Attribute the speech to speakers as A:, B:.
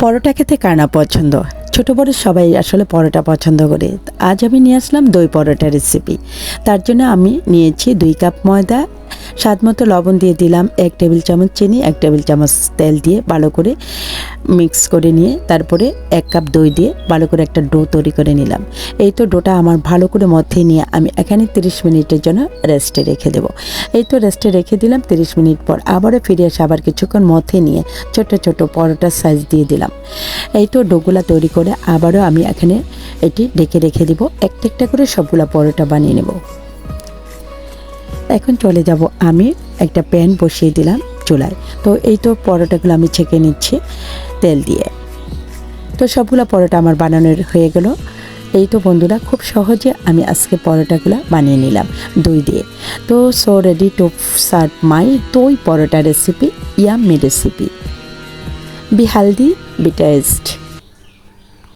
A: পরোটা খেতে কার না পছন্দ? ছোট বড় সবাই আসলে পরোটা পছন্দ করে। আজ আমি নিয়ে আসলাম দই পরোটা রেসিপি তার জন্য আমি নিয়েছি দুই কাপ ময়দা, স্বাদ মতো লবণ দিয়ে দিলাম এক টেবিল চামচ চিনি, এক টেবিল চামচ তেল দিয়ে ভালো করে মিক্স করে নিয়ে তারপরে এক কাপ দই দিয়ে ভালো করে একটা ডো তৈরি করে নিলাম। এই তো ডোটা আমার ভালো করে মধ্যে নিয়ে আমি এখানে 30 মিনিটের জন্য রেস্টে রেখে দেব। এই তো রেস্টে রেখে দিলাম 30 মিনিট পর আবারও ফিরে এসে আবার কিছুক্ষণ মধ্যে নিয়ে ছোট ছোট পরোটার সাইজ দিয়ে দিলাম। এই তো ডোগুলা তৈরি করে আবারও আমি এখানে এটি ডেকে রেখে দিব। একটা একটা করে সবগুলা পরোটা বানিয়ে নেব। এখন চলে যাব আমি একটা প্যান বসিয়ে দিলাম চুলায়। তো এই তো পরোটাগুলো আমি ছেঁকে নিচ্ছি তেল দিয়ে। তো সবগুলো পরোটা আমার বানানোর হয়ে গেল। এই তো বন্ধুরা, খুব সহজে আমি আজকে পরোটাগুলো বানিয়ে নিলাম দই দিয়ে। তো so ready to serve my doi paratha recipe yummy recipe be healthy be taste